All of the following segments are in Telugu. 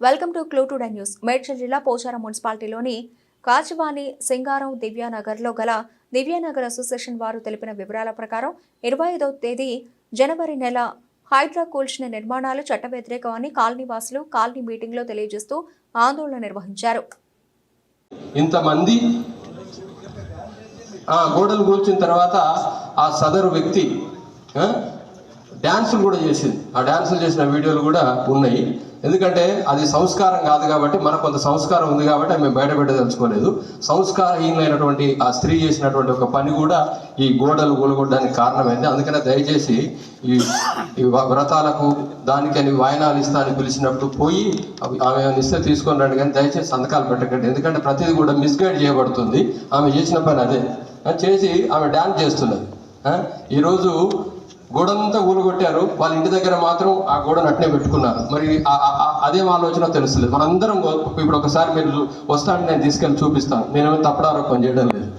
Welcome to clue today news. Medchal జిల్లా పోచారం మున్సిపాలిటీలోని కాచివాణి సింగారం దివ్యానగర్లో గల దివ్యానగర్ అసోసియేషన్ వారు తెలిపిన వివరాల ప్రకారం ఇరవై ఐదవ తేదీ జనవరి నెల హైడ్రా కూల్చిన నిర్మాణాలు చట్ట వ్యతిరేకమని కాలనీ వాసులు కాలనీ మీటింగ్లో తెలియజేస్తూ ఆందోళన నిర్వహించారు. ఇంతమంది ఆ గోడలు కూల్చిన తర్వాత ఆ సదరు వ్యక్తి డ్యాన్సులు కూడా చేసింది. ఆ డ్యాన్సులు చేసిన వీడియోలు కూడా ఉన్నాయి. ఎందుకంటే అది సంస్కారం కాదు కాబట్టి మనకు కొంత సంస్కారం ఉంది కాబట్టి మేము బయట పెట్టదలుచుకోలేదు సంస్కారహీనమైనటువంటి ఆ స్త్రీ చేసినటువంటి ఒక పని కూడా ఈ గోడలు కూలగొట్టడానికి కారణమైంది. అందుకనే దయచేసి ఈ ఈ వ్రతాలకు దానికని వాయనాలు ఇస్తా అని పిలిచినప్పుడు పోయి ఆమె ఇస్తే తీసుకొని రండి కానీ దయచేసి సంతకాలు పెట్టకండి. ఎందుకంటే ప్రతిదీ కూడా మిస్గైడ్ చేయబడుతుంది. ఆమె చేసిన పని అదే. చేసి ఆమె డాన్స్ చేస్తున్నది. ఈరోజు గోడంతా ఊలగొట్టారు. వాళ్ళ ఇంటి దగ్గర మాత్రం ఆ గోడను అట్నే పెట్టుకున్నారు. మరి ఆ- అదేం ఆలోచన తెలుస్తలేదు. మనందరం ఇప్పుడు ఒకసారి మీరు వస్తాను నేను తీసుకెళ్ళి చూపిస్తాను. నేనేమో తప్పడారోపణ చేయడం లేదు.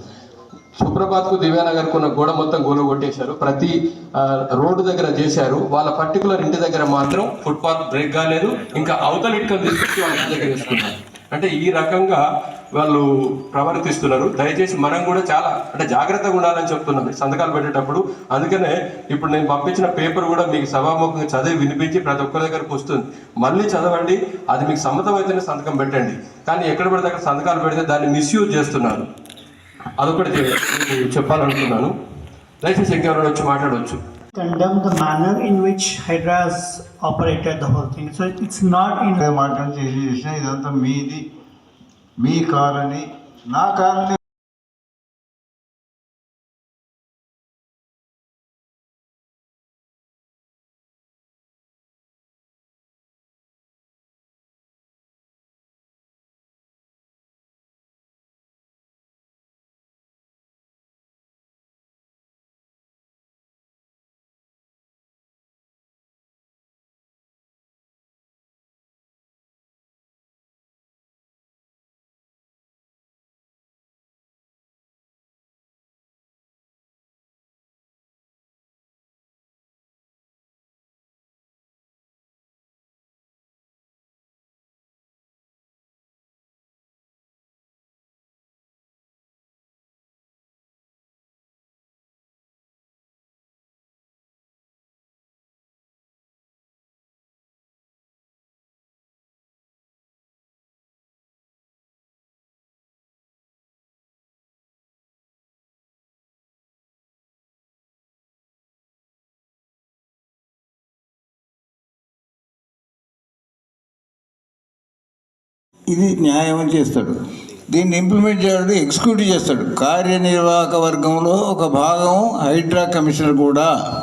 సుప్రభాత్కు దివ్యానగర్కు ఉన్న గోడ మొత్తం గోలు కొట్టేశారు ప్రతి రోడ్డు దగ్గర చేశారు. వాళ్ళ పర్టికులర్ ఇంటి దగ్గర మాత్రం ఫుట్పాత్ బ్రేక్ కాలేదు. ఇంకా అవతల ఇటుకలు తీసుకొచ్చి వాళ్ళ ఇంటి దగ్గర వేసుకున్నారు. అంటే ఈ రకంగా వాళ్ళు ప్రవర్తిస్తున్నారు. దయచేసి మనం కూడా చాలా అంటే జాగ్రత్తగా ఉండాలని చెప్తున్నాను సంతకాలు పెట్టేటప్పుడు అందుకనే ఇప్పుడు నేను పంపించిన పేపర్ కూడా మీకు సభాముఖంగా చదివి వినిపించి ప్రతి ఒక్కరి దగ్గరకు వస్తుంది. మళ్ళీ చదవండి అది మీకు సమ్మతం అయితేనే సంతకం పెట్టండి. కానీ ఎక్కడ పడితే అక్కడ సంతకాలు పెడితే దాన్ని మిస్యూజ్ చేస్తున్నారు. అదొకటి చెప్పాలనుకున్నాను. దయచేసి ఇంకెవరైనా వచ్చి మాట్లాడవచ్చు condemn the manner in which Hydra has operated the whole thing. So it's not in ఇదే మాటలు చేసి చేసిన ఇదంతా మీది మీ కాలనీ నా కాలనీ ఇది న్యాయం అని చేస్తాడు. దీన్ని ఇంప్లిమెంట్ చేయడం ఎగ్జిక్యూటివ్ చేస్తాడు. కార్యనిర్వాహక వర్గంలో ఒక భాగం హైడ్రా కమిషనర్ కూడా.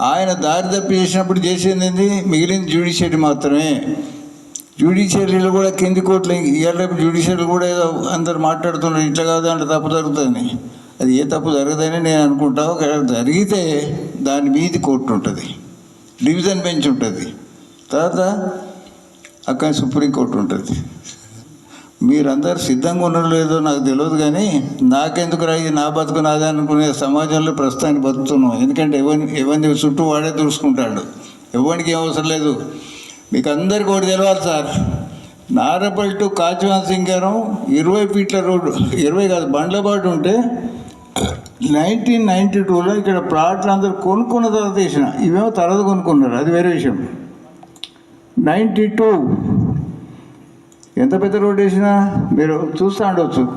ఆయన దారి తప్పి చేసినప్పుడు చేసేది ఏంది? మిగిలిన జ్యుడిషియరీ మాత్రమే. జ్యుడిషియరీలో కూడా కింది కోర్టులు ఇవాళ రేపు జ్యుడిషియరీలు కూడా ఏదో అందరు మాట్లాడుతున్నారు. ఇట్లా కాదు అంటే తప్పు జరుగుతుంది. అది ఏ తప్పు జరగదని నేను అనుకుంటా. ఒకవేళ జరిగితే దాని మీది కోర్టు ఉంటుంది. డివిజన్ బెంచ్ ఉంటుంది. తర్వాత అక్కడ సుప్రీంకోర్టు ఉంటుంది. మీరందరు సిద్ధంగా ఉన్నారో లేదో నాకు తెలియదు కానీ నాకెందుకు రాయి నా బతుకు నాదే అనుకునే సమాజంలో ప్రస్తుతానికి బతుకుతున్నాం. ఎందుకంటే ఎవరిని ఎవరిని చుట్టూ వాడే చూసుకుంటాడు ఎవరికి ఏం అవసరం లేదు. మీకు అందరికి ఒకటి తెలియాలి సార్. నారపల్లి టు కాచివాన్ సింగారం ఇరవై ఫీట్ల రోడ్డు ఇరవై కాదు బండ్లబాటు ఉంటే నైన్టీన్ నైంటీ టూలో ఇక్కడ ప్లాట్లు అందరు కొనుక్కున్న తర్వాత వేసిన. ఇవేమో తర్వాత కొనుక్కున్నారు. అది వేరే విషయం. Ninety two. ఎంత పెద్ద రోడ్డు వేసినా మీరు చూస్తూ ఉండొచ్చు.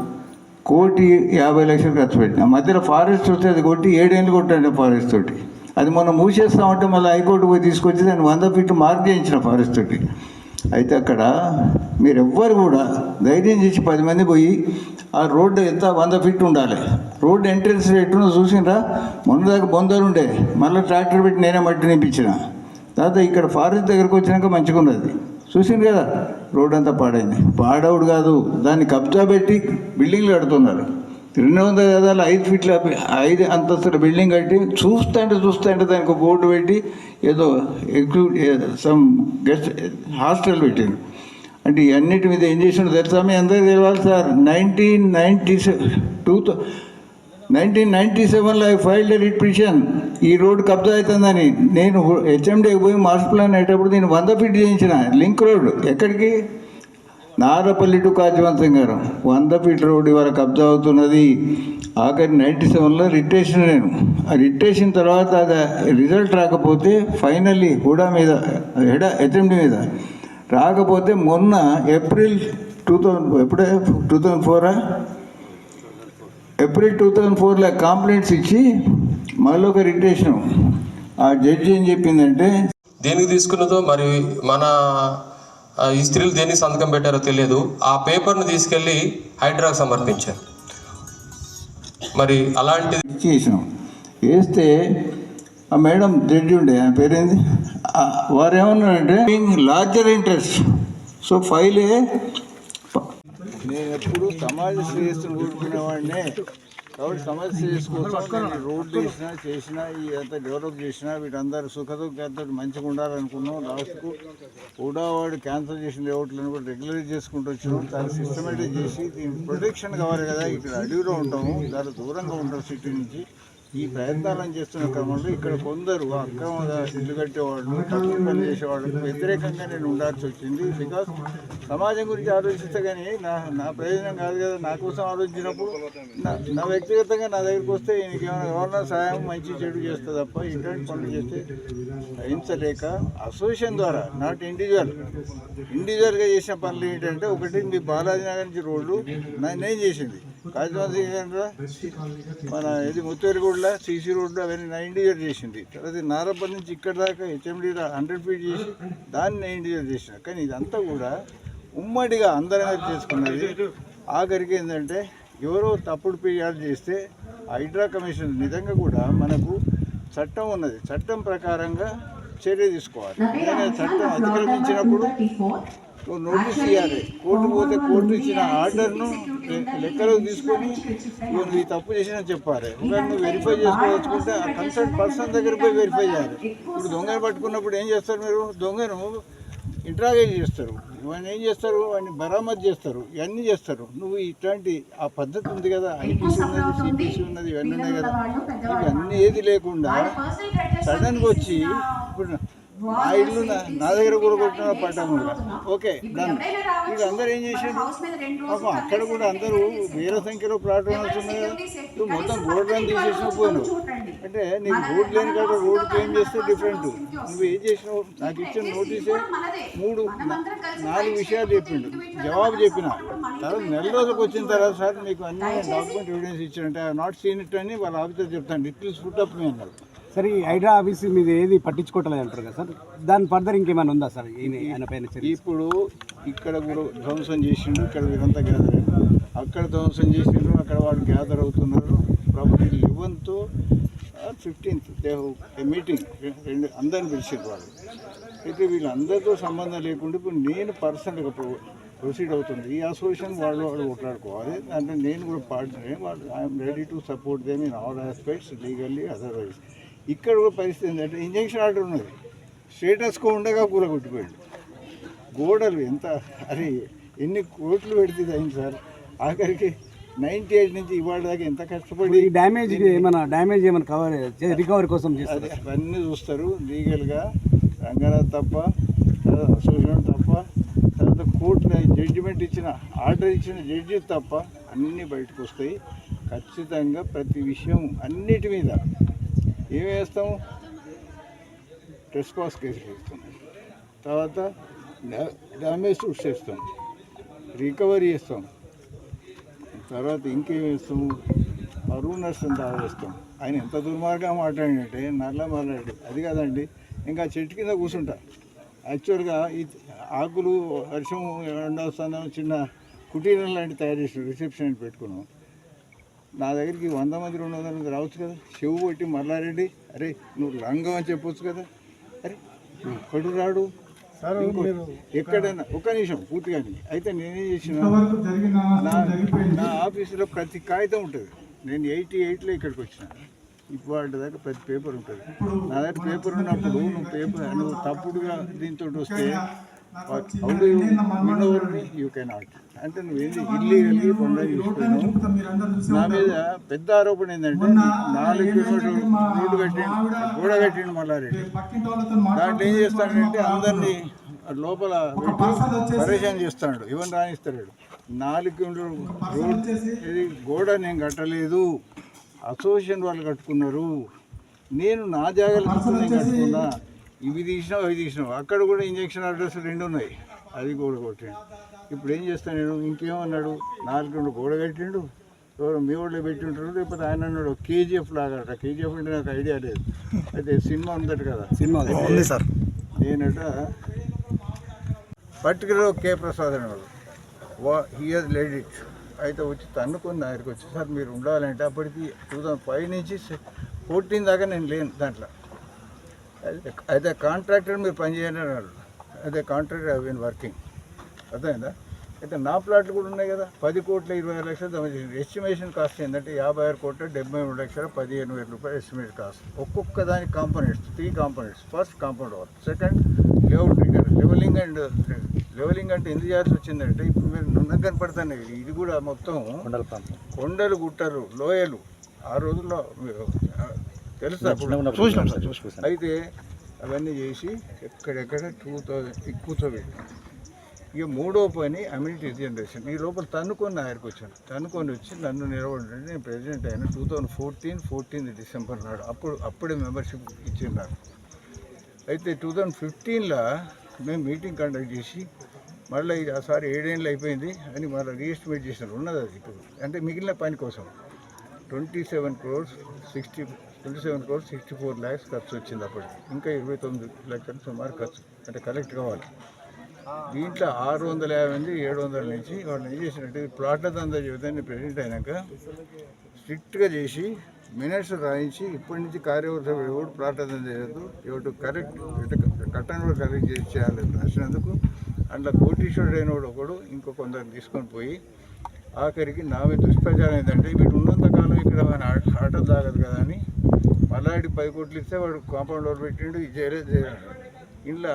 కోటి యాభై లక్షలు ఖర్చు పెట్టిన. మధ్యలో ఫారెస్ట్ వస్తే అది కొట్టి ఏడేళ్ళు కొట్టండి ఫారెస్ట్ తోటి. అది మొన్న మూసేస్తామంటే మళ్ళీ హైకోర్టు పోయి తీసుకొచ్చి దాన్ని వంద ఫీట్లు మార్క్ చేయించిన ఫారెస్ట్ తోటి. అయితే అక్కడ మీరు ఎవ్వరు కూడా ధైర్యం చేసి పది మంది పోయి ఆ రోడ్డు ఎంత వంద ఫీట్ ఉండాలి. రోడ్డు ఎంట్రన్స్ ఎట్టునో చూసిండ్రా మొన్న దాకా బొందలు ఉండే. మళ్ళీ ట్రాక్టర్ పెట్టి నేనే మట్టి నింపించిన. తర్వాత ఇక్కడ ఫారెస్ట్ దగ్గరకు వచ్చినాక మంచిగా ఉన్నది. చూసింది కదా రోడ్ అంతా పాడైంది. పాడవుడు కాదు దాన్ని కబ్జా పెట్టి బిల్డింగ్లు కడుతున్నారు. రెండు వందల గదాలు ఐదు ఫీట్ల ఐదు అంతస్తుల బిల్డింగ్ కట్టి చూస్తుంటే చూస్తుంటే దానికి ఒక బోర్డు పెట్టి ఏదో ఎక్కువ సమ్ గెస్ట్ హాస్టల్ పెట్టారు అంటే ఇవన్నిటి అన్నిటి మీద ఏం చేసినో తెలుసా మీ అందరికీ తెలియాలి sir? Nineteen ninety two nineteen ninety సెవెన్లో ఐ ఫైల్డ్ రిట్ పిటిషన్ ఈ రోడ్ కబ్జా అవుతుందని. నేను హెచ్ఎండీకి పోయి మాస్టర్ ప్లాన్ అయ్యేటప్పుడు నేను వంద ఫీట్ చేయించిన. లింక్ రోడ్ ఎక్కడికి? నారపల్లి టు కాజీవంతం గారు వంద ఫీట్ రోడ్ ఇవాళ కబ్జా అవుతున్నది. ఆఖరి నైంటీ సెవెన్లో రిటేషన్ నేను. ఆ రిటేషన్ తర్వాత అది రిజల్ట్ రాకపోతే ఫైనల్లీ హుడా మీద హెడ హెచ్ఎండి మీద. రాకపోతే మొన్న ఏప్రిల్ టూ థౌజండ్ ఎప్పుడే? టూ థౌజండ్ ఫోరా? ఏప్రిల్ టూ థౌజండ్ ఫోర్లో కంప్లైంట్స్ ఇచ్చి మళ్ళీ ఒక రిటేషన్. ఆ జడ్జి ఏం చెప్పిందంటే దేనికి తీసుకున్నదో మరి మన ఈ స్త్రీలు దేనికి సంతకం పెట్టారో తెలియదు. ఆ పేపర్ని తీసుకెళ్ళి హైడ్రాకు సమర్పించారు. మరి అలాంటిది చేసినాం వేస్తే ఆ మేడం జడ్జి ఉండే ఆయన పేరేంది? వారు ఏమన్నారంటే లార్జర్ ఇంట్రెస్ట్ సో ఫైలే నేను ఎప్పుడు సమాజ శ్రేయస్సును కోరుకునే వాడినే కాబట్టి సమాజ శ్రేయస్సు కోసం నేను రోడ్లు చేసినా చేసినా ఈ డెవలప్ చేసినా వీటందరూ సుఖదుఖంతో మంచిగా ఉండాలనుకున్నాం. లాస్ట్కు కూడా వాడు క్యాన్సర్ చేసిన లేఅవుట్లను కూడా రెగ్యులర్ చేసుకుంటూ వచ్చినాం దాన్ని సిస్టమేటిక్ చేసి దీని ప్రొటెక్షన్ కావాలి కదా. ఇక్కడ అడవిలో ఉంటాము. దాని దూరంగా ఉంటాం సిటీ నుంచి. ఈ ప్రయత్నాలను చేస్తున్న క్రమంలో ఇక్కడ కొందరు అక్రమంగా ఇల్లు కట్టేవాళ్ళు తక్కువ పని చేసేవాళ్ళకు వ్యతిరేకంగా నేను ఉండాల్సి వచ్చింది. బికాస్ సమాజం గురించి ఆలోచిస్తే కానీ నా నా ప్రయోజనం కాదు కదా నా కోసం ఆలోచించినప్పుడు నా నా వ్యక్తిగతంగా నా దగ్గరికి వస్తే ఈయనకి ఏమైనా ఎవరన్నా సహాయం మంచి చెడు చేస్తే తప్ప ఇటువంటి పనులు చేస్తే సహించలేక అసోసియేషన్ ద్వారా నాట్ ఇండివిజువల్ ఇండివిజువల్గా చేసిన పనులు ఏంటంటే ఒకటి మీ బాలాజీ నగర్ నుంచి రోడ్లు నేను చేసింది. కాజీవాసి మన ఇది ముత్తేరుగూడలో సీసీ రోడ్లు అవన్నీ నా ఇండివిజువల్ చేసింది. తర్వాత నారప్పటి నుంచి ఇక్కడ దాకా హెచ్ఎండి హండ్రెడ్ ఫీట్ చేసి దాన్ని నేను ఇండివిజువల్ చేసిన. కానీ ఇదంతా కూడా ఉమ్మడిగా అందరం చేసుకున్నది. ఆఖరికి ఏంటంటే ఎవరో తప్పుడు ఫిర్యాదు చేస్తే హైడ్రా కమిషన్ నిజంగా కూడా మనకు చట్టం ఉన్నది. చట్టం ప్రకారంగా చర్య తీసుకోవాలి. చట్టం అతిక్రమించినప్పుడు నువ్వు నోటీస్ ఇవ్వాలి కోర్టు పోతే కోర్టు ఇచ్చిన ఆర్డర్ను లెక్కలోకి తీసుకొని నువ్వు ఈ తప్పు చేసినా చెప్పాలి. ఒకవేళ నువ్వు వెరిఫై చేసుకోదలుచుకుంటే ఆ కన్సల్ట్ పర్సన్ దగ్గర పోయి వెరిఫై చేయాలి. ఇప్పుడు దొంగను పట్టుకున్నప్పుడు ఏం చేస్తారు మీరు? దొంగను ఇంట్రాగేట్ చేస్తారు. ఇవన్నీ ఏం చేస్తారు? వాడిని బరామత్ చేస్తారు. ఇవన్నీ చేస్తారు. నువ్వు ఇట్లాంటి ఆ పద్ధతి ఉంది కదా. ఐపీసీ ఉన్నది సిపిసి ఉన్నది ఇవన్నీ ఉన్నాయి కదా. ఇవన్నీ ఏది లేకుండా సడన్గా వచ్చి ఇప్పుడు నా ఇల్లు నా దగ్గర కూడా కొట్టిన పడ్డాము ఓకే డన్. వీళ్ళు అందరూ ఏం చేసిండ్రు? పాపం అక్కడ కూడా అందరూ వేల సంఖ్యలో ప్లాట్ ఓనర్స్ ఉన్నాయి కదా నువ్వు మొత్తం రోడ్లను తీసేసిన పోయినావు అంటే నీకు రోడ్ లేని కాడ రోడ్ క్లెయిమ్ చేస్తే డిఫరెంట్ నువ్వు ఏం చేసినావు? నాకు ఇచ్చిన నోటీసే మూడు నాలుగు విషయాలు చెప్పిండు. జవాబు చెప్పిన. తర్వాత నెల రోజులకు వచ్చిన తర్వాత సార్ మీకు అన్ని డాక్యుమెంట్ ఎవిడెన్స్ ఇచ్చారంటే నాట్ సీన్ ఇట్ అని వాళ్ళ ఆఫీసర్ చెప్తాను. It will put up me అన్నారు సార్ ఈ హైడ్రా ఆఫీస్ మీద ఏది పట్టించుకోవట్లేదు అంటారు కదా సార్. దాని ఫర్దర్ ఇంకేమైనా ఉందా సార్? ఈయన ఆయన పైన ఇప్పుడు ఇక్కడ కూడా ధ్వంసం చేసిండు ఇక్కడ ఇదంతా గ్యాదర్ అక్కడ ధ్వంసం చేసిండ్రు అక్కడ వాళ్ళు గ్యాదర్ అవుతున్నారు. Property eleventh fifteenth they a meeting రెండు అందరిని పిలిచారు వాళ్ళు. అయితే వీళ్ళందరితో సంబంధం లేకుండా ఇప్పుడు నేను పర్సనల్గా ప్రొసీడ్ అవుతుంది. ఈ అసోసియేషన్ వాళ్ళు వాళ్ళు కొట్లాడుకోవాలి. అంటే నేను కూడా పార్ట్నర్ వాళ్ళు I'm ready to support them in all aspects legally otherwise ఇక్కడ కూడా పరిస్థితి ఏంటంటే ఇంజక్షన్ ఆర్డర్ ఉన్నది. స్టేటస్కో ఉండగా కూర కొట్టిపోయాడు గోడలు ఎంత అరే ఎన్ని కోట్లు పెడితే అయింది సార్? ఆఖరికి నైంటీ ఎయిట్ నుంచి ఇవాళ దాకా ఎంత కష్టపడి డ్యామేజ్ ఏమైనా డ్యామేజ్ ఏమైనా కవర్ రికవరీ కోసం చేస్తారు? అవన్నీ చూస్తారు. లీగల్గా రంగనాథ్ తప్ప అసోసియేషన్ తప్ప తర్వాత కోర్టులో జడ్జిమెంట్ ఇచ్చిన ఆర్డర్ ఇచ్చిన జడ్జి తప్ప అన్నీ బయటకు వస్తాయి. ఖచ్చితంగా ప్రతి విషయం అన్నిటి మీద ఏం వేస్తాము? ట్రెస్పాస్ కేసులు వేస్తాం తర్వాత డ్యామేజ్ సూట్స్ వేస్తాం రికవరీ చేస్తాం తర్వాత ఇంకేం వేస్తాము? పరువు నష్టం దావేస్తాం ఆయన ఎంత దుర్మార్గంగా మాట్లాడినట్టే నల్ల మాట్లాడి అది కాదండి ఇంకా చెట్టు కింద కూర్చుంటా. యాక్చువల్గా ఈ ఆకులు వర్షం ఎండొస్తుందో చిన్న కుటీరం లాంటి తయారు చేసి రిసెప్షన్ పెట్టుకున్నాం. నా దగ్గరికి వంద మంది రెండు వందల మంది రావచ్చు కదా. చెవు కొట్టి మల్లారెడ్డి అరే నువ్వు లంగం అని చెప్పొచ్చు కదా. అరే ఒక్కడు రాడు. ఎక్కడైనా ఒక్క నిమిషం పూర్తిగా అయితే నేనేం చేసిన? నా ఆఫీసులో ప్రతి కాగితం ఉంటుంది. నేను ఎయిటీ ఎయిట్లో ఇక్కడికి వచ్చిన. ఇవాటి దాకా ప్రతి పేపర్ ఉంటుంది. నా దగ్గర పేపర్ ఉన్నప్పుడు నువ్వు పేపర్ నువ్వు తప్పుడుగా దీంతో వస్తే how do you win me you cannot అంటే నువ్వు ఏంది ఇల్లీగల్గా కొండ తీసుకున్నావు నా మీద పెద్ద ఆరోపణ ఏంటంటే నాలుగు కిలోమీటర్లు రోడ్డు కట్టిండు గోడ కట్టిండు మల్లారెడ్డి. దాంట్లో ఏం చేస్తాడంటే అందరినీ లోపల పెట్టి పరేషాన్ చేస్తాడు. ఇవన్నీ రాణిస్తాడు? నాలుగు కిలోమీటర్లు రోడ్ ఇది గోడ నేను కట్టలేదు. అసోసియేషన్ వాళ్ళు కట్టుకున్నారు. నేను నా జాగ్రత్త నేను కట్టుకున్నా. ఇవి తీసినావు అవి తీసినావు. అక్కడ కూడా ఇంజక్షన్ అడ్రస్ రెండు ఉన్నాయి. అది కూడా కొట్టిండు. ఇప్పుడు ఏం చేస్తాను నేను? ఇంకేమన్నాడు? నాలుగు రెండు గోడ కట్టిండు ఎవరో మీ వాళ్ళు పెట్టి ఉంటారు లేకపోతే ఆయన అన్నాడు కేజీఎఫ్ లాగా కేజీఎఫ్ అంటే నాకు ఐడియా లేదు. అయితే సినిమా ఉందట కదా. సినిమా ఉంది. సార్. నేనట పర్టికులర్ కే ప్రసాద్ అనేవాడు వా హీ హాజ్ లెడ్ ఇట్. అయితే వచ్చి తన్నుకొని దగ్గరికి వచ్చి సార్ మీరు ఉండాలంటే అప్పటికి టూ థౌజండ్ ఫైవ్ నుంచి ఫోర్టీన్ దాకా నేను లేను దాంట్లో. అయితే కాంట్రాక్టర్ మీరు పని చేయండి అన్నాడు అయితే కాంట్రాక్టర్ ఐ బీన్ వర్కింగ్ అర్థమైందా? అయితే నా ప్లాట్లు కూడా ఉన్నాయి కదా. పది కోట్ల ఇరవై ఆరు లక్షలు జమ చేసింది ఎస్టిమేషన్ కాస్ట్ ఏంటంటే యాభై ఆరు కోట్ల డెబ్బై మూడు లక్షల పదిహేను వేల రూపాయలు ఎస్టిమేట్ కాస్ట్ ఒక్కొక్క దానికి components three components first compound wall second layout trigger leveling and leveling అంటే ఎందుకు చేయాల్సి వచ్చిందంటే ఇప్పుడు మీరు నున్న కనపడుతున్నాయి. ఇది కూడా మొత్తం కొండల గుట్టలు లోయలు. ఆ రోజుల్లో తెలుసా? చూసినాం సార్. అయితే అవన్నీ చేసి ఎక్కడెక్కడ టూ థౌజండ్ కూర్చోబెట్టి. ఇక మూడో పని అమ్యూనిటీ జనరేషన్. ఈ లోపల తన్నుకొని నా దగ్గరికి వచ్చాను. తన్నుకొని వచ్చి నన్ను నిలబడి నేను ప్రెసిడెంట్ అయిన two thousand fourteen fourteen December నాడు. అప్పుడు అప్పుడే మెంబర్షిప్ ఇచ్చింది నాకు అయితే టూ థౌజండ్ ఫిఫ్టీన్లో మేము మీటింగ్ కండక్ట్ చేసి మళ్ళీ ఇది ఆసారి ఏడేళ్ళు అయిపోయింది అని మళ్ళీ రీఎస్టిమేట్ చేసినారు ఉన్నది అది ఇప్పుడు. అంటే మిగిలిన పని కోసం. Twenty seven crores sixty twenty seven crores sixty four lakhs ఖర్చు వచ్చింది అప్పటికి. ఇంకా ఇరవై తొమ్మిది లక్షలు సుమారు ఖర్చు అంటే కలెక్ట్ కావాలి. దీంట్లో ఆరు వందల యాభై నుంచి ఏడు వందల నుంచి వాళ్ళు ఏం చేసినట్టు ప్లాట్ల దందా చెబుతాన్ని ప్రెసిడెంట్ అయినాక స్ట్రిక్ట్గా చేసి మినిట్స్ రాయించి ఇప్పటి నుంచి కార్యవర్గ ఎవడు ప్లాట్ల దందా చేయదు ఎవడు కరెక్ట్ కట్టను కూడా కరెక్ట్ చేసి చేయాలని రాసినందుకు అట్లా కోటీశ్వరుడు అయిన వాడు ఒకడు ఇంకో కొందరు తీసుకొని పోయి ఆఖరికి నా మీద దుష్ప్రచారం ఏంటంటే వీడు ఉన్నంతకాలం ఇక్కడ మన ఆట- తాగదు కదా అని మళ్ళాడి పది కోట్లు ఇస్తే వాడు కాంపౌండ్ పెట్టిండు ఇది చేయలేదు చేయలేదు ఇంట్లో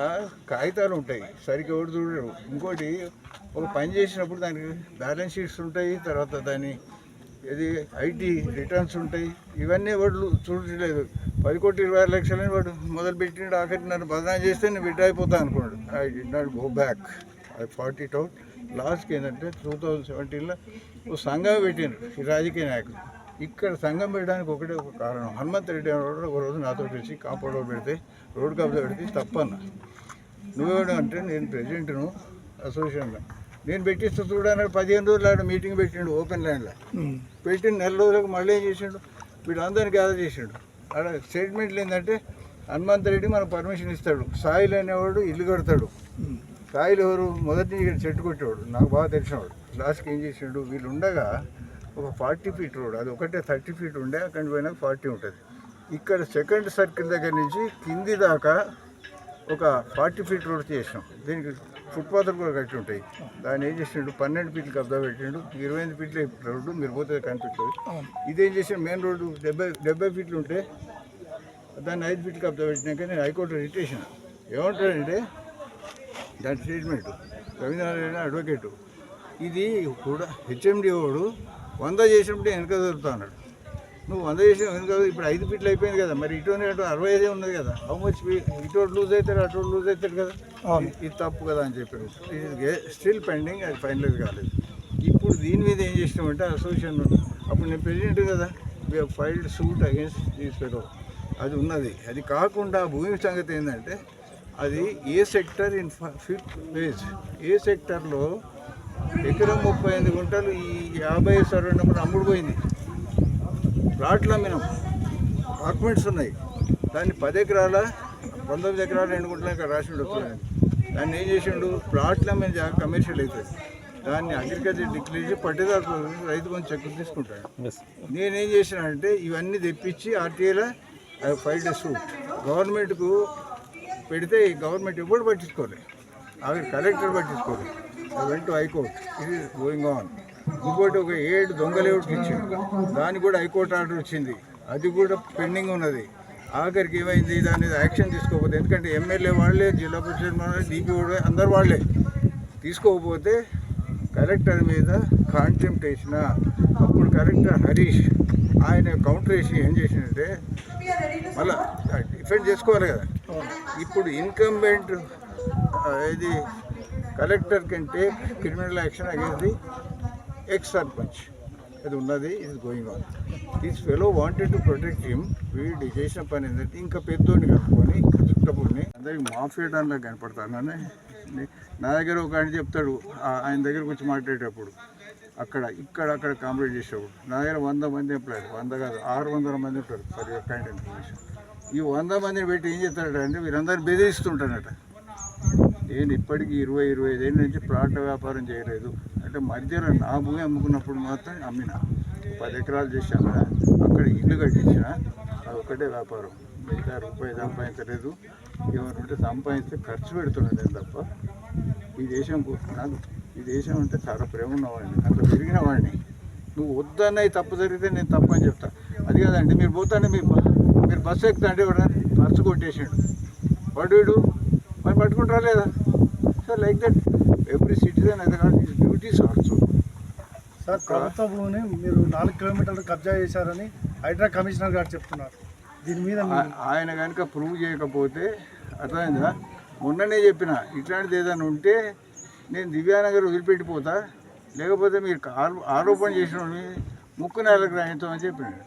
కాగితాలు ఉంటాయి సరిగ్గా ఎవరు చూడరు. ఇంకోటి ఒక పని చేసినప్పుడు దానికి బ్యాలెన్స్ షీట్స్ ఉంటాయి తర్వాత దాని ఇది ఐటీ రిటర్న్స్ ఉంటాయి. ఇవన్నీ వాడు చూడలేదు పది కోట్లు ఇరవై లక్షలని వాడు మొదలు పెట్టినాడు ఆఖరి నన్ను బదనా చేస్తే నేను బిడ్డ అయిపోతా అనుకున్నాడు. I did not go back I fought it out లాస్ట్కి ఏంటంటే టూ థౌజండ్ సెవెంటీన్లో ఓ సంఘం పెట్టిండు ఈ రాజకీయ నాయకులు. ఇక్కడ సంఘం పెట్టడానికి ఒకటే ఒక కారణం. హనుమంత్ రెడ్డి అనేవాడు ఒక రోజు నాతో వచ్చి కాంపౌండ్ పెడితే రోడ్ కబ్జా పెడితే తప్పన్న. నువ్వేడు అంటే నేను ప్రెసిడెంట్ను అసోసియేషన్లో. నేను పెట్టిస్తే చూడడానికి పదిహేను రోజులు ఆడ మీటింగ్ పెట్టిండు ఓపెన్ ల్యాండ్లో పెట్టిన నెల రోజులకు మళ్ళీ ఏం చేసిండు? వీళ్ళందరినీ గ్యాదర్ చేసిండు. ఆడ స్టేట్మెంట్లు ఏంటంటే హనుమంత్ రెడ్డి మనకు పర్మిషన్ ఇస్తాడు. సాయిల్ అనేవాడు ఇల్లు కడతాడు. సాయిల్ ఎవరు? మొదటి నుంచి చెట్టు కొట్టేవాడు. నాకు బాగా తెలిసినవాడు లాస్ట్కి ఏం చేసిండు? వీళ్ళు ఉండగా ఒక ఫార్టీ ఫీట్ రోడ్ అది ఒకటే థర్టీ ఫీట్ ఉండే అక్కడికి పోయినాక ఫార్టీ ఉంటుంది. ఇక్కడ సెకండ్ సర్కిల్ దగ్గర నుంచి కింది దాకా ఒక ఫార్టీ ఫీట్ రోడ్ చేసినాం. దీనికి ఫుట్పాత్లు కూడా కట్టి ఉంటాయి. దాన్ని ఏం చేసిండు? పన్నెండు ఫీట్లు కబ్జా పెట్టిండు. ఇరవై ఎనిమిది ఫీట్ల రోడ్డు మీరు పోతే కనిపించదు ఇదేం చేసిన మెయిన్ రోడ్డు డెబ్బై డెబ్బై ఫీట్లు ఉంటే దాన్ని ఐదు ఫీట్లు కబ్జా పెట్టినాక నేను హైకోర్టు రిట్ చేసిన. ఏమంటాడంటే దాని స్టేట్మెంట్. రవీంద్రనారాయణ అడ్వకేటు. ఇది కూడా హెచ్ఎండి వాడు వంద చేసినప్పుడు వెనక దొరుకుతా అన్నాడు. నువ్వు వంద చేసిన వెనక ఇప్పుడు ఐదు ఫీట్లు అయిపోయింది కదా మరి ఇటు అటు అరవై ఐదే ఉన్నది కదా హౌ మచ్ ఇటు లూజ్ అవుతాడు అటు లూజ్ అవుతాడు కదా. ఇది- తప్పు కదా అని చెప్పాడు. ఇది స్టిల్ పెండింగ్ అది ఫైనలైజ్ కాలేదు. ఇప్పుడు దీని మీద ఏం చేసినామంటే అసోసియేషన్ అప్పుడు నేను ప్రెసిడెంట్ కదా filed suit against these fellow అది ఉన్నది. అది కాకుండా భూమి సంగతి ఏంటంటే అది A sector in fifth phase ఏ సెక్టర్లో ఎకరం ముప్పై ఎనిమిది గుంటలు ఈ యాభై సర్వే నెంబర్ అమ్ముడు పోయింది. ప్లాట్లు అమ్మినాం. డాక్యుమెంట్స్ ఉన్నాయి. దాన్ని పది ఎకరాల పంతొమ్మిది ఎకరాల రెండు గుంటల ఇక్కడ రాసిండు దాన్ని ఏం చేసిండు? ప్లాట్లు అమ్మిన కమర్షియల్ అవుతుంది దాన్ని అగ్రికల్చర్ డిక్లేర్ చేసి పట్టేదారు రైతు కొంచెం చెక్ తీసుకుంటాడు. నేనేం చేశానంటే ఇవన్నీ తెప్పించి ఆర్టీఐలో ఫైవ్ డేస్ సూట్ గవర్నమెంట్కు పెడితే గవర్నమెంట్ ఎప్పుడు పట్టించుకోలేదు అవి కలెక్టర్ పట్టించుకోలేదు వెంట హైకోర్టు ఇది గోయింగ్ ఆన్ ఇంకోటి ఒక ఏడు దొంగలేవుడికి ఇచ్చింది దానికి కూడా హైకోర్టు ఆర్డర్ వచ్చింది. అది కూడా పెండింగ్ ఉన్నది. ఆఖరికి ఏమైంది? దాని మీద యాక్షన్ తీసుకోకపోతే ఎందుకంటే ఎమ్మెల్యే వాళ్ళే జిల్లా పరిషత్ వాళ్ళే డీపీ కూడా అందరు వాళ్ళే. తీసుకోకపోతే కలెక్టర్ మీద కాంటెంప్ట్ వేసిన అప్పుడు కలెక్టర్ హరీష్ ఆయన కౌంటర్ వేసి ఏం చేసిందంటే మళ్ళా డిఫెండ్ చేసుకోవాలి కదా. ఇప్పుడు ఇన్కంబెంట్ ఇది కలెక్టర్ కంటే criminal action against ex sarpanch అది ఉన్నది ఇది going on this fellow wanted to protect him వీడి చేసిన పని ఏంటంటే ఇంకా పెద్దోడిని కట్టుకొని చుట్టపుడిని అందరికి మాఫియా దానిలా కనపడతాను. నా దగ్గర ఒక ఆయన చెప్తాడు ఆ- ఆయన దగ్గరకు వచ్చి మాట్లాడేటప్పుడు అక్కడ ఇక్కడ అక్కడ కాంప్లీట్ చేసేవాడు. నా దగ్గర వంద మంది ఎంప్లాయీస్ వంద కాదు ఆరు వందల మంది ఉంటారు ఫర్ యువర్ కైండ్ ఇన్ఫర్మేషన్ ఈ వంద మందిని పెట్టి ఏం చేస్తాడంటే వీరందరిని బెదిరిస్తుంటాడట నేను ఇప్పటికీ ఇరవై ఇరవై ఐదేళ్ళ నుంచి ప్లాట్ వ్యాపారం చేయలేదు. అంటే మధ్యలో నా భూమి అమ్ముకున్నప్పుడు మాత్రం అమ్మిన. పది ఎకరాలు చేశాను అక్కడ ఇల్లు కట్టించిన. అది ఒకటే వ్యాపారం. మిగతా రూపాయి సంపాదించలేదు. ఎవరుంటే ఉంటే సంపాదిస్తే ఖర్చు పెడుతున్నాను నేను తప్ప. ఈ దేశం నాకు ఈ దేశం అంటే చాలా ప్రేమ ఉన్నవాడిని. అంత పెరిగిన వాడిని. నువ్వు వద్దన్నవి తప్పు జరిగితే నేను తప్పని చెప్తా. అది కాదండి మీరు పోతానే మీరు మీరు బస్సు ఎక్కుతా అంటే వాడు పర్సు కొట్టేసాడు. వాడు వీడు? మరి పట్టుకుంటారా లేదా? So like that every citizen అది not is duties also sir ప్రభుత్వ భూమిని మీరు నాలుగు కిలోమీటర్లు కబ్జా చేశారని హైడ్రా కమిషనర్ గారు చెప్తున్నారు. దీని మీద ఆయన కనుక ప్రూవ్ చేయకపోతే అర్థమైందా? మొన్ననే చెప్పిన ఇట్లాంటిది ఏదైనా ఉంటే నేను దివ్యానగర్ వదిలిపెట్టిపోతా లేకపోతే మీరు ఆరో- ఆరోపణ చేసిన ముక్కు నెలకు రాయిస్తామని చెప్పినాడు.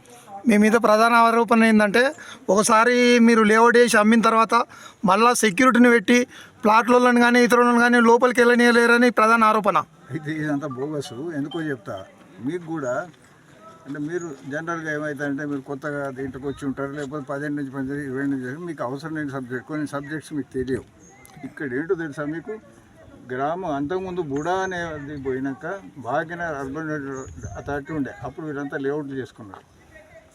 మీ మీద ప్రధాన ఆరోపణ ఏంటంటే ఒకసారి మీరు లేఅవుట్ చేసి అమ్మిన తర్వాత మళ్ళా సెక్యూరిటీని పెట్టి ప్లాట్లను కానీ ఇతరులను కానీ లోపలికి వెళ్ళనియలేరని ప్రధాన ఆరోపణ. అయితే ఇదంతా బోగస్. ఎందుకో చెప్తా? మీకు కూడా అంటే మీరు జనరల్గా ఏమవుతారంటే మీరు కొత్తగా దీంట్లోకి వచ్చి ఉంటారు లేకపోతే పదిహేను నుంచి పదిహేను ఇరవై నుంచి మీకు అవసరం లేని సబ్జెక్ట్ కొన్ని సబ్జెక్ట్స్ మీకు తెలియవు. ఇక్కడ ఏంటో తెలుసా మీకు? గ్రామం అంతకుముందు బుడా అనేది పోయినాక బాగిన అర్బన్ అథారిటీ ఉండే. అప్పుడు వీరంతా లేఅవుట్లు చేసుకున్నారు.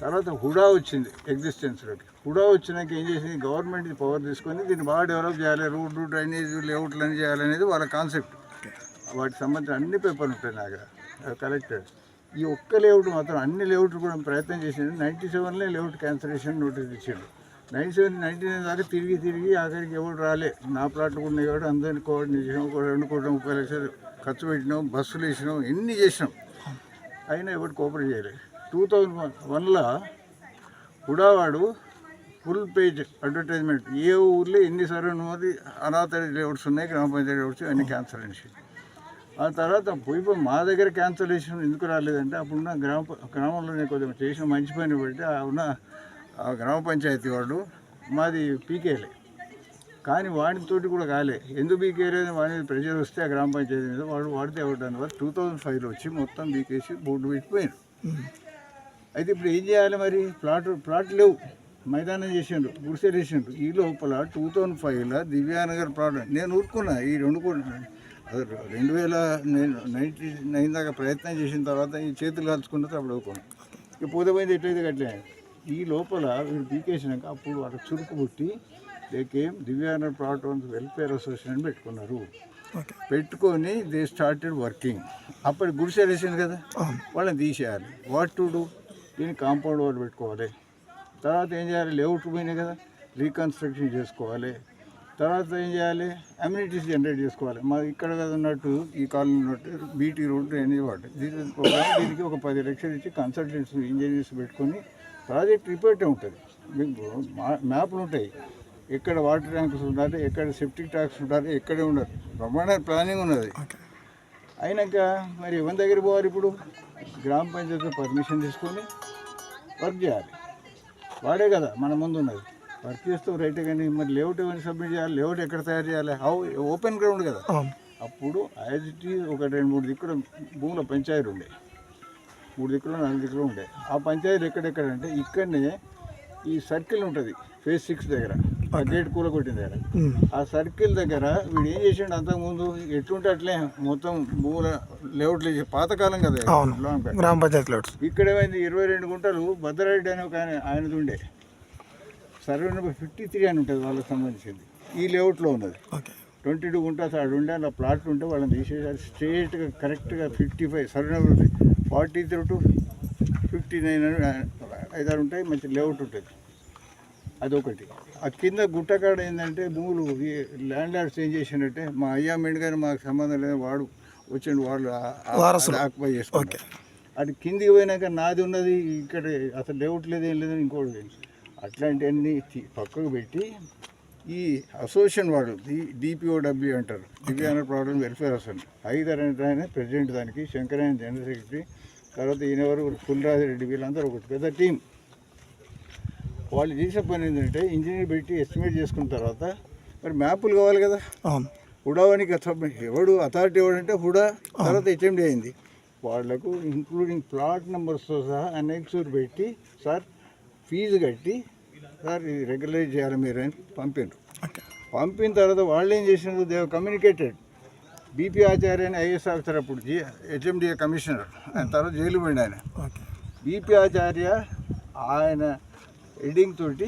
తర్వాత హుడా వచ్చింది ఎగ్జిస్టెన్స్లోకి హుడా వచ్చినాక ఏం చేసింది? గవర్నమెంట్ పవర్ తీసుకొని దీన్ని బాగా డెవలప్ చేయాలి రోడ్లు డ్రైనేజ్ లేఅవుట్లు అని చేయాలనేది వాళ్ళ కాన్సెప్ట్ వాటికి సంబంధించిన అన్ని పేపర్లు ఉంటాయి నా దగ్గర కలెక్టెడ్ ఈ ఒక్క లేఅవుట్ మాత్రం అన్ని లేఅవుట్లు కూడా ప్రయత్నం చేసిండు నైంటీ సెవెన్లో లేఅవుట్ క్యాన్సలేషన్ నోటీస్ ఇచ్చిండు. నైన్టీ సెవెన్ నైన్టీ నైన్ దాకా తిరిగి తిరిగి ఆఖరికి ఎవరు రాలే. నా ప్లాట్లు కూడా ఉన్నాయి కాబట్టి అందరిని కోఆర్డినేట్ చేసినాం ఒక రెండు కోట్ల ముప్పై లక్షలు ఖర్చు పెట్టినాం బస్సులు వేసినాం ఎన్ని చేసినాం. అయినా ఎవరు కోఆపరేట్ చేయలేదు. టూ థౌజండ్ వన్లో హుడావాడు ఫుల్ పేజ్ అడ్వర్టైజ్మెంట్. ఏ ఊర్లో ఎన్ని సరైనది మరి అనాథ లేఅవుట్స్ ఉన్నాయి గ్రామ పంచాయతీ లేఅవుట్స్ అన్ని క్యాన్సలేషన్ ఆ తర్వాత పోయిపోయి మా దగ్గర క్యాన్సలేషన్ ఎందుకు రాలేదంటే అప్పుడున్న గ్రామ గ్రామంలోనే కొద్దిగా చేసిన మంచి పని బట్టి ఉన్న గ్రామ పంచాయతీ వాడు మాది పీకేలే. కానీ వాడితోటి కూడా కాలే. ఎందుకు బీకేరే వాడి మీద ప్రెషర్ వస్తే ఆ గ్రామ పంచాయతీ మీద వాడు వాడితే ఇవ్వడం వల్ల టూ థౌజండ్ ఫైవ్లో వచ్చి మొత్తం బీకేసి బోర్డు పెట్టిపోయారు అయితే ఇప్పుడు ఏం చేయాలి మరి? ప్లాట్ ప్లాట్ లేవు. మైదానం చేసిండు గుడిసె చేసిండు ఈ లోపల టూ థౌజండ్ ఫైవ్లో దివ్యానగర్ ప్లాట్ నేను ఊరుకున్నా ఈ రెండు కూడా రెండు వేల నేను నైన్టీ నైన్ దాకా ప్రయత్నం చేసిన తర్వాత ఈ చేతులు కాల్చుకున్న అప్పుడు ఊరుకున్నాను ఇక పోతే పోయింది ఎట్లయితే కట్లే ఈ లోపల వీడు పీకేసినాక అప్పుడు వాళ్ళ చురుకు పుట్టి లేకేం దివ్యాంగ ప్లాట్ వెల్ఫేర్ అసోసియేషన్ పెట్టుకున్నారు. పెట్టుకొని దే స్టార్టెడ్ వర్కింగ్ అప్పటి గుడిసె వేసింది కదా? వాళ్ళని తీసేయాలి. వాట్ టు డూ దీన్ని కాంపౌండ్ వాళ్ళు పెట్టుకోవాలి. తర్వాత ఏం చేయాలి? లేఅవుట్ పోయినాయి కదా రీకన్స్ట్రక్షన్ చేసుకోవాలి. తర్వాత ఏం చేయాలి? అమ్యూనిటీస్ జనరేట్ చేసుకోవాలి. మా ఇక్కడ కదా ఉన్నట్టు ఈ కాలనీ ఉన్నట్టు బీటీ రోడ్ డ్రైనేజ్ వాటర్ దీని ప్రోగ్రామ్ దీనికి ఒక పది లక్షలు ఇచ్చి కన్సల్టెంట్స్ ఇంజనీర్స్ పెట్టుకొని ప్రాజెక్ట్ రిపోర్టే ఉంటుంది. మీకు మా- మ్యాప్లు ఉంటాయి. ఎక్కడ వాటర్ ట్యాంక్స్ ఉండాలి ఎక్కడ సెప్టిక్ ట్యాంక్స్ ఉండాలి ఎక్కడే ఉండాలి. బ్రహ్మాండ ప్లానింగ్ ఉన్నది. అయినాక మరి ఎవరి దగ్గర పోవాలి ఇప్పుడు? గ్రామ పంచాయతీ పర్మిషన్ తీసుకొని వర్క్ చేయాలి. వాడే కదా మన ముందు ఉన్నది. వర్క్ చేస్తూ రైటే కానీ మరి లేఅవుట్ ఏమైనా సబ్మిట్ చేయాలి? లేఅవుట్ ఎక్కడ తయారు చేయాలి? హౌ ఓపెన్ గ్రౌండ్ కదా. అప్పుడు యాజ్ ఇట్ ఈజ్ ఒక రెండు మూడు దిక్కుల భూముల పంచాయతీ ఉండే. మూడు దిక్కులు నాలుగు దిక్కులు ఉండే. ఆ పంచాయతీ ఎక్కడెక్కడ అంటే ఇక్కడనే ఈ సర్కిల్ ఉంటుంది ఫేజ్ సిక్స్ దగ్గర. ఆ గేట్ కూల కొట్టిన దగ్గర ఆ సర్కిల్ దగ్గర వీడు ఏం చేసిండు అంతకుముందు? ఎట్లుంటే అట్లే మొత్తం భూముల లేఅవుట్లు పాతకాలం కదా. గ్రామ పంచాయతీలో ఇక్కడ ఏమైంది? ఇరవై రెండు గుంటలు భద్రారెడ్డి అని ఒక ఆయన ఆయనది ఉండే. సర్వే నెంబర్ ఫిఫ్టీ త్రీ అని ఉంటుంది వాళ్ళకి సంబంధించింది. ఈ లేఅవుట్లో ఉన్నది. ట్వంటీ టూ గుంటాస్ ఆడు ఉండే అలా ప్లాట్లు ఉంటే వాళ్ళని తీసేసారు స్ట్రేట్గా కరెక్ట్గా fifty five survey number forty three to fifty nine ఐదారు ఉంటాయి మంచి లేఅవుట్ ఉంటుంది. అదొకటి. ఆ కింద గుట్టకాడ ఏంటంటే భూములు ల్యాండ్ లార్డ్స్ ఏం చేసినట్టే మా అయ్యా మెండు గారు మాకు సంబంధం లేదు వాడు వచ్చిండు వాళ్ళు ఆక్యుపై చేసుకుంటారు అది కిందికి పోయినాక నాది ఉన్నది ఇక్కడ అసలు లేఅవుట్ లేదు ఏం లేదు ఇంకోటి అట్లాంటివన్నీ పక్కకు పెట్టి ఈ అసోసియేషన్ వాడు డి డిపిఓడబ్ల్యూ అంటారు. దివ్యాంగ ప్రాబ్లం వెల్ఫేర్ అసోసియేషన్. ఐదర్ అంటే ఆయన ప్రెసిడెంట్ దానికి శంకరయ్య జనరల్ సెక్రటరీ తర్వాత ఈయనెవరు పుల్రాజిరెడ్డి వీళ్ళందరూ ఒకటి పెద్ద టీం. వాళ్ళు చేసే పని ఏంటంటే ఇంజనీర్ పెట్టి ఎస్టిమేట్ చేసుకున్న తర్వాత మరి మ్యాపులు కావాలి కదా. హుడావానికి ఎవడు అథారిటీ ఎవడంటే హుడా తర్వాత హెచ్ఎండి అయింది. వాళ్ళకు ఇంక్లూడింగ్ ప్లాట్ నెంబర్స్తో సహా అనెక్సూర్ పెట్టి సార్ ఫీజు కట్టి సార్ ఇది రెగ్యులైజ్ చేయాలి మీరు అని పంపిండ్రు. పంపిన తర్వాత వాళ్ళు ఏం చేసినారు? దేవ్ కమ్యూనికేటెడ్ బీపీ ఆచార్య అని ఐఏఎస్ ఆఫీసర్ అప్పుడు జీ హెచ్ఎండిఏ కమిషనర్ ఆయన తర్వాత జైలు పోయింది ఆయన. బీపీ ఆచార్య ఆయన హెడ్డింగ్ తోటి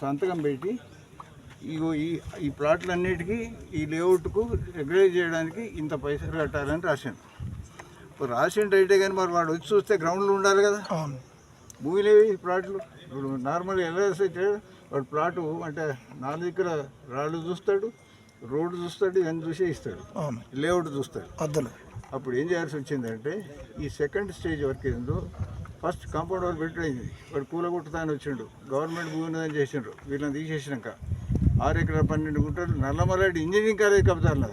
సంతకం పెట్టి ఇగో ఈ ఈ ప్లాట్లన్నిటికీ ఈ లేఅవుట్కు రెగ్యులైజ్ చేయడానికి ఇంత పైసలు కట్టాలని రాసిండు. ఇప్పుడు రాసిండు అయితే కానీ మరి వాడు వచ్చి చూస్తే గ్రౌండ్లో ఉండాలి కదా. అవును. భూమిలేవి ప్లాట్లు. ఇప్పుడు నార్మల్గా ఎలా అయితే వాడు ప్లాటు అంటే నాలుగు దగ్గర రాళ్ళు చూస్తాడు రోడ్డు చూస్తాడు ఇవన్నీ చూసే ఇస్తాడు. అవును. లేఅవుట్ చూస్తాడు. అప్పుడు ఏం చేయాల్సి వచ్చిందంటే ఈ సెకండ్ స్టేజ్ వరకు ఏందో ఫస్ట్ కాంపౌండ్ వాళ్ళు పెట్టి అయింది. వాడు కూలగొట్టుతాని వచ్చిండు. గవర్నమెంట్ భూమి దాన్ని చేసిండ్రు. వీళ్ళని తీసేసినాక ఆరు ఎకరాల పన్నెండు గుంటలు నల్లమరెడ్డి ఇంజనీరింగ్ కాలేజ్ కబ్జాలు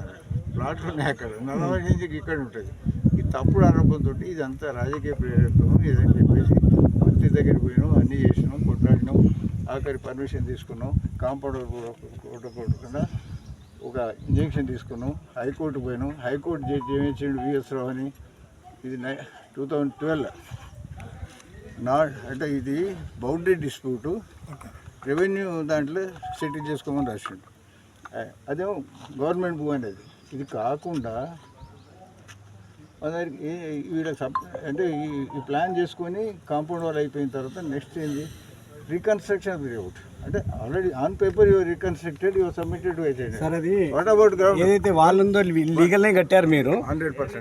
ప్లాట్లు ఉన్నాయి అక్కడ. నల్లమరెడ్డి ఇంజనీరింగ్ ఇక్కడ ఉంటుంది. ఈ తప్పుడు ఆరోపణతో ఇదంతా రాజకీయ ప్రేరేపం ఇదని చెప్పేసి మంత్రి దగ్గర పోయినాం అన్నీ చేసినాం కొట్లాడినాం ఆఖరి పర్మిషన్ తీసుకున్నాం. కాంపౌండ్ కొట్టకుండా ఒక ఇంజెక్షన్ తీసుకున్నాం. హైకోర్టు పోయినాం. హైకోర్టు జడ్జి ఏమేసిండు విఎస్ రావు అని. ఇది టూ థౌజండ్ ట్వెల్వ్ నాట్ అంటే ఇది బౌండరీ డిస్ప్యూటు. రెవెన్యూ దాంట్లో సెటిల్ చేసుకోమని రాసిండు. అదేమో గవర్నమెంట్ భూ అనేది. ఇది కాకుండా అందరికి వీళ్ళ సబ్ అంటే ఈ ఈ ప్లాన్ చేసుకొని కాంపౌండ్ వాల్ అయిపోయిన తర్వాత నెక్స్ట్ ఏంది? రీకన్స్ట్రక్షన్ లేఅవుట్ అంటే already on paper your reconstructed your submitted what about ground ఏదైతే వాళ్ళుందో లీగల్నే కట్టారు మీరు. Hundred percent.